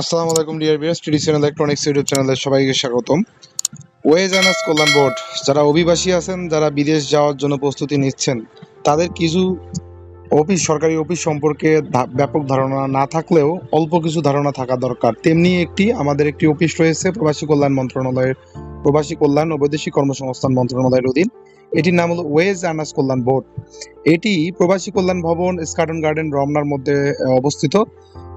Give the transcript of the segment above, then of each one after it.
আসসালামু আলাইকুম, dear viewers traditional electronics YouTube চ্যানেলে সবাইকে স্বাগতম। ওয়েজ আনাস কল্যাণ বোর্ড, যারা অভিবাসী আছেন, যারা বিদেশ যাওয়ার জন্য প্রস্তুতি নিচ্ছেন, তাদের কিছু অফিস, সরকারি অফিস সম্পর্কে ব্যাপক ধারণা না থাকলেও অল্প কিছু ধারণা থাকা দরকার। তেমনি একটি, আমাদের একটি অফিস রয়েছে, প্রবাসী কল্যাণ মন্ত্রণালয়ের, প্রবাসী কল্যাণ ও বৈদেশিক কর্মসংস্থান মন্ত্রণালয়ের অধীন। এটির নাম হলো ওয়েজ আনাস কল্যাণ বোর্ড। এটি প্রবাসী কল্যাণ ভবন, স্কাটন গার্ডেন, রমনার মধ্যে অবস্থিত।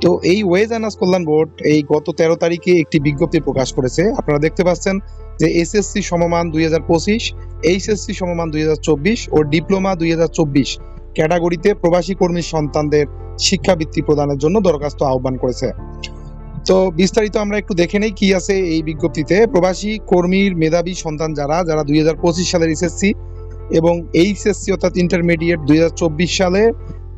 তো এই ওয়েজ আনাস কল্যাণ বোর্ড এই গত তেরো তারিখে একটি বিজ্ঞপ্তি প্রকাশ করেছে। আপনারা দেখতে পাচ্ছেন যে এসএসসি সমমান দুই হাজার পঁচিশ, এইচএসসি সমমান দুই হাজার চব্বিশ ও ডিপ্লোমা দুই হাজার চব্বিশ ক্যাটাগরিতে প্রবাসী কর্মী সন্তানদের শিক্ষাবৃত্তি প্রদানের জন্য দরখাস্ত আহ্বান করেছে। তো বিস্তারিত আমরা একটু দেখে নেই কি আছে এই বিজ্ঞপ্তিতে। প্রবাসী কর্মীর মেধাবী সন্তান যারা যারা দুই হাজার পঁচিশ সালের এসএসসি এবং এইচএসসি অর্থাৎ ইন্টারমিডিয়েট দুই হাজার চব্বিশ সালে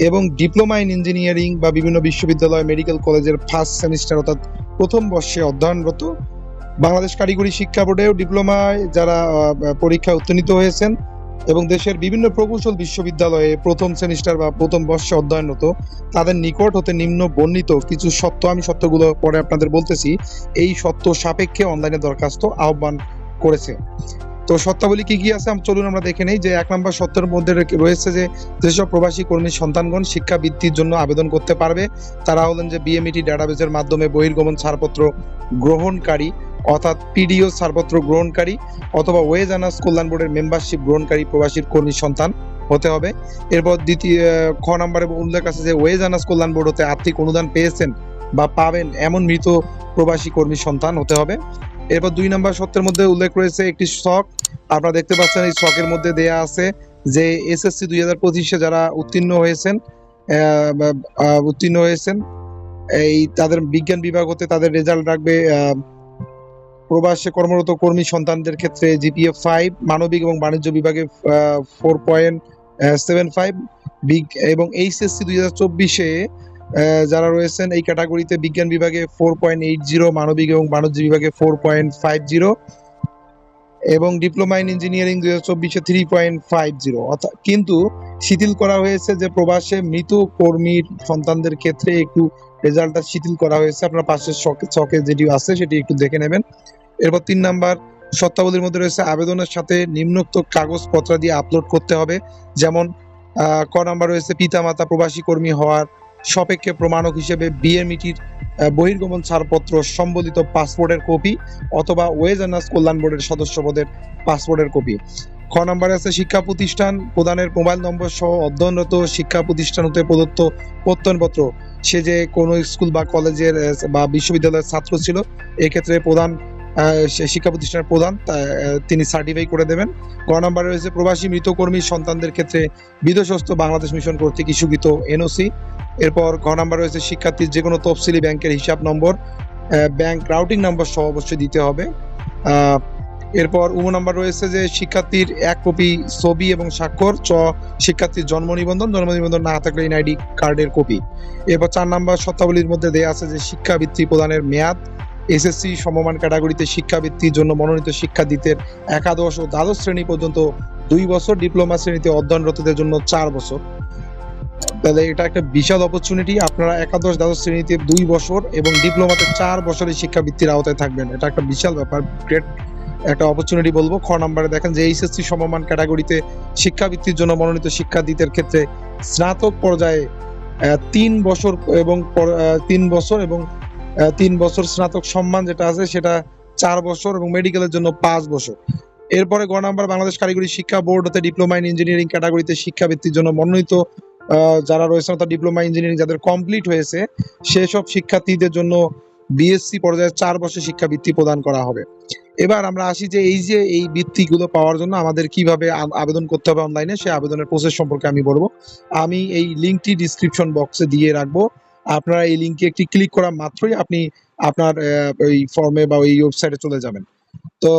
এবং ডিপ্লোমা ইন ইঞ্জিনিয়ারিং বা বিভিন্ন বিশ্ববিদ্যালয় মেডিকেল কলেজের ফার্স্ট সেমিস্টার অর্থাৎ প্রথম বর্ষে অধ্যয়নরত বাংলাদেশ কারিগরি শিক্ষা বোর্ডেও ডিপ্লোমায় যারা আহ, পরীক্ষায় উত্তীর্ণ হয়েছেন এবং দেশের বিভিন্ন প্রকৌশল বিশ্ববিদ্যালয়ে প্রথম সেমিস্টার বা প্রথম বর্ষে অধ্যয়নরত, তাদের নিকট হতে নিম্ন বর্ণিত কিছু সত্য, আমি সত্যগুলো পরে আপনাদের বলতেছি, এই সত্য সাপেক্ষে অনলাইনে দরখাস্ত আহ্বান করেছে। তো সত্যাবলী কি কি আছে? চলুন আমরা দেখে নেই যে এক নম্বর সত্যের মধ্যে রয়েছে যে যেসব প্রবাসী কর্মী সন্তানগণ শিক্ষাবৃত্তির জন্য আবেদন করতে পারবে, তারা হলেন যে বিএমইটি ডাটাবেজের মাধ্যমে বহির্গমন ছাড়পত্র গ্রহণকারী অর্থাৎ পিডিও ছাড়পত্র গ্রহণকারী অথবা ওয়েজ আনার্স কল্যাণ বোর্ডের মেম্বারশিপ গ্রহণকারী প্রবাসীর কর্মী সন্তান হতে হবে। এরপর দ্বিতীয় খ নম্বরে উল্লেখ আছে যে ওয়েজ আনার্স কল্যাণ বোর্ড হতে আর্থিক অনুদান পেয়েছেন বা পাবেন এমন মৃত প্রবাসী কর্মী সন্তান হতে হবে। এরপর দুই নম্বর সত্যের মধ্যে উল্লেখ রয়েছে একটি শখ। আপনারা দেখতে পাচ্ছেন এই শখের মধ্যে দেয়া আছে যে এসএসসি দুই হাজার পঁচিশে যারা উত্তীর্ণ হয়েছেন উত্তীর্ণ হয়েছেন, এই তাদের বিজ্ঞান বিভাগ হতে তাদের রেজাল্ট রাখবে প্রবাসে কর্মরত কর্মী সন্তানদের ক্ষেত্রে জিপিএফ ফাইভ মানবিক এবং বাণিজ্য বিভাগে ফোর পয়েন্ট সেভেন ফাইভ বিগ, এবং এইচএসসি দুই হাজার চব্বিশে যারা রয়েছেন এই ক্যাটাগরিতে বিজ্ঞান বিভাগে ফোর পয়েন্ট এইট জিরো মানবিক এবং বাণিজ্য বিভাগে ফোর পয়েন্ট ফাইভ জিরো এবং ডিপ্লোমা ইন ইঞ্জিনিয়ারিং দুই হাজার চব্বিশে থ্রি পয়েন্ট ফাইভ জিরো অর্থাৎ কিন্তু শিথিল করা হয়েছে যে প্রবাসে মৃত কর্মীর সন্তানদের ক্ষেত্রে একটু রেজাল্টটা শিথিল করা হয়েছে। আপনার পাশের ছকে ছকে যেটি আছে সেটি একটু দেখে নেবেন। এরপর তিন নাম্বার শর্তাবলীর মধ্যে রয়েছে আবেদনের সাথে নিম্নোক্ত কাগজপত্র দিয়ে আপলোড করতে হবে। যেমন ক নাম্বার রয়েছে, পিতামাতা, প্রবাসী কর্মী হওয়ার সপেক্ষে প্রমাণক হিসেবে বিএমইটির বহির্গমন ছাড়পত্র, সম্বলিত পাসপোর্টের কপি অথবা ওয়েজ আনার্স কল্যাণ বোর্ডের সদস্যপদের পাসপোর্টের কপি। খ নম্বরে আছে, শিক্ষা প্রতিষ্ঠান প্রদানের মোবাইল নম্বর সহ অধ্যয়নরত শিক্ষা প্রতিষ্ঠান হতে প্রদত্ত প্রত্যয়নপত্র। সে যে কোনো স্কুল বা কলেজের, বা বিশ্ববিদ্যালয়ের ছাত্র ছিল, এক্ষেত্রে প্রধান শিক্ষা প্রতিষ্ঠানের প্রধান তিনি সার্টিফাই করে দেবেন। গ নম্বরে রয়েছে প্রবাসী মৃতকর্মী সন্তানদের ক্ষেত্রে বিদেশস্থ বাংলাদেশ মিশন কর্তৃক ইস্যুকৃত এনওসি এরপর ঘ নম্বর রয়েছে শিক্ষার্থীর যে কোনো তফসিলি ব্যাংকের হিসাব নম্বর ব্যাংক রাউটিং নাম্বার সহ অবশ্যই দিতে হবে। এরপর উম নাম্বার রয়েছে যে শিক্ষার্থীর এক কপি ছবি এবং স্বাক্ষর, চ শিক্ষার্থীর জন্ম নিবন্ধন জন্ম নিবন্ধন না থাকলে এনআইডি কার্ডের কপি। এরপর চার নাম্বার শর্তাবলীর মধ্যে দেয়া আছে যে শিক্ষাবৃত্তি প্রদানের মেয়াদ এসএসসি সমমান ক্যাটাগরিতে শিক্ষাবৃত্তির জন্য মনোনীত শিক্ষার্থীদের একাদশ ও দ্বাদশ শ্রেণি পর্যন্ত দুই বছর ডিপ্লোমা শ্রেণীতে অধ্যয়নরতদের জন্য চার বছর। তাহলে এটা একটা বিশাল অপরচুনিটি আপনারা একাদশ, দ্বাদশ শ্রেণীতে দুই বছর এবং ডিপ্লোমাতে চার বছরের শিক্ষাবৃত্তির আওতায় থাকবেন। এটা একটা বিশাল ব্যাপার গ্রেট একটা অপরচুনিটি বলব। খ নাম্বারে দেখেন যে এইচএসসি সমমান ক্যাটাগরিতে শিক্ষাবৃত্তির জন্য মনোনীত শিক্ষা শিক্ষার্থীদের ক্ষেত্রে স্নাতক পর্যায়ে তিন বছর এবং তিন বছর এবং তিন বছর স্নাতক সম্মান যেটা আছে, সেটা চার বছর এবং মেডিকেলের জন্য পাঁচ বছর। এরপরে গ নাম্বার বাংলাদেশ কারিগরি শিক্ষা বোর্ড হতে ডিপ্লোমা ইন ইঞ্জিনিয়ারিং ক্যাটাগরিতে শিক্ষাবৃত্তির জন্য মনোনীত। যারা রয়েছেন অর্থাৎ ডিপ্লোমা ইঞ্জিনিয়ারিং যাদের কমপ্লিট হয়েছে, সেসব শিক্ষার্থীদের জন্য বিএসসি পর্যায়ে চার বছর শিক্ষাবৃত্তি প্রদান করা হবে। এবার আমরা আসি যে এই যে এই বৃত্তিগুলো পাওয়ার জন্য আমাদের কীভাবে আবেদন করতে হবে অনলাইনে সেই আবেদনের প্রসেস সম্পর্কে আমি বলব। আমি এই লিঙ্কটি ডিসক্রিপশন বক্সে দিয়ে রাখব। আপনারা এই লিঙ্কে একটি ক্লিক করা মাত্রই আপনি আপনার ওই ফর্মে বা ওই ওয়েবসাইটে চলে যাবেন। তো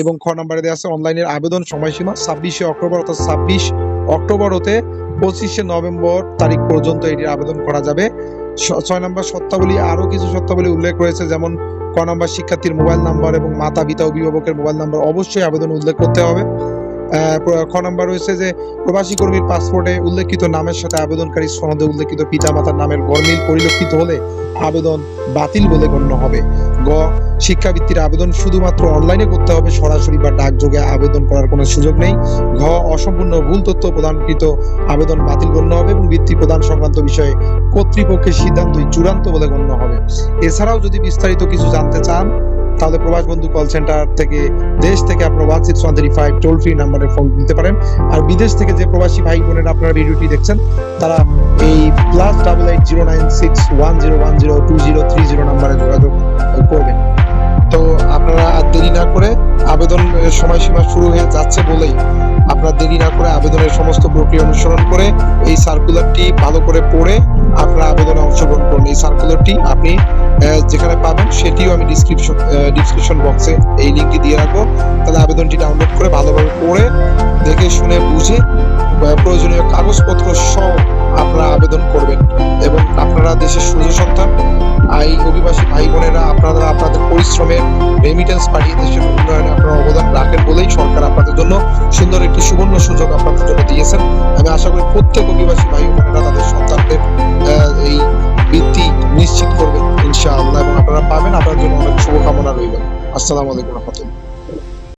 এবং খ নাম্বারে দেওয়া আছে অনলাইনের আবেদন সময়সীমা ছাব্বিশে অক্টোবর অর্থাৎ ছাব্বিশ অক্টোবর হতে পঁচিশে নভেম্বর তারিখ পর্যন্ত এটির আবেদন করা যাবে। ছয় নম্বর সত্তাবলী আরও কিছু সত্তাবলী উল্লেখ রয়েছে, যেমন ক নাম্বার শিক্ষার্থীর মোবাইল নাম্বার এবং মাতা পিতা অভিভাবকের মোবাইল নাম্বার অবশ্যই আবেদন উল্লেখ করতে হবে। খ নাম্বার যে, প্রবাসী কর্মীর পাসপোর্টে উল্লেখিত নামের সাথে আবেদনকারী সনদে উল্লেখিত পিতামাতার নামের গরমিল পরিলক্ষিত হলে আবেদন বাতিল বলে গণ্য হবে। গ, শিক্ষাবৃত্তির আবেদন শুধুমাত্র অনলাইনে করতে হবে, সরাসরি বা ডাকযোগে আবেদন করার কোনো সুযোগ নেই। ঘ, অসম্পূর্ণ ভুল তথ্য প্রদানকৃত আবেদন বাতিল গণ্য হবে এবং বৃত্তি প্রদান সংক্রান্ত বিষয়ে কর্তৃপক্ষের সিদ্ধান্তই চূড়ান্ত বলে গণ্য হবে। এছাড়াও যদি বিস্তারিত কিছু জানতে চান তাহলে প্রবাস বন্ধু কল সেন্টার থেকে দেশ থেকে আপনারা one six one three five toll free নাম্বারে ফোন দিতে পারেন। আর বিদেশ থেকে যে প্রবাসী ভাই বোনেরা আপনারা ভিডিওটি দেখছেন, তারা এই plus double eight zero nine six one zero one zero two zero three zero নাম্বারে যোগাযোগ করবেন। তো আপনারা আর দেরি না করে আবেদন সময়সীমা শুরু হয়ে যাচ্ছে বলেই আপনারা দেরি না করে আবেদনের সমস্ত প্রক্রিয়া অনুসরণ করে এই সার্কুলারটি ভালো করে পড়ে আপনারা আবেদনে অংশগ্রহণ করুন। এই সার্কুলারটি আপনি যেখানে পাবেন সেটিও আমি ডিসক্রিপশন ডিসক্রিপশন বক্সে এই লিঙ্কটি দিয়ে রাখব। তাহলে আবেদনটি ডাউনলোড করে ভালোভাবে পড়ে, দেখে শুনে বুঝে প্রয়োজনীয় কাগজপত্র সহ আপনারা আবেদন করবেন। এবং আপনারা দেশের সুযোগ সন্তান এই অভিবাসী ভাই বোনেরা আপনারা আপনাদের পরিশ্রমের রেমিটেন্স পাঠিয়ে দেশের উন্নয়নে আপনারা অবদান রাখেন বলেই সরকার আপনাদের জন্য সুন্দর একটি সুবর্ণ সুযোগ আপনাদের জন্য দিয়েছেন। আমি আশা করি প্রত্যেক অভিবাসী ভাই বোনেরা তাদের পাবেন আপনার জন্য অনেক শুভকামনা রইল। আসসালামু আলাইকুম রহমতুল্লাহ।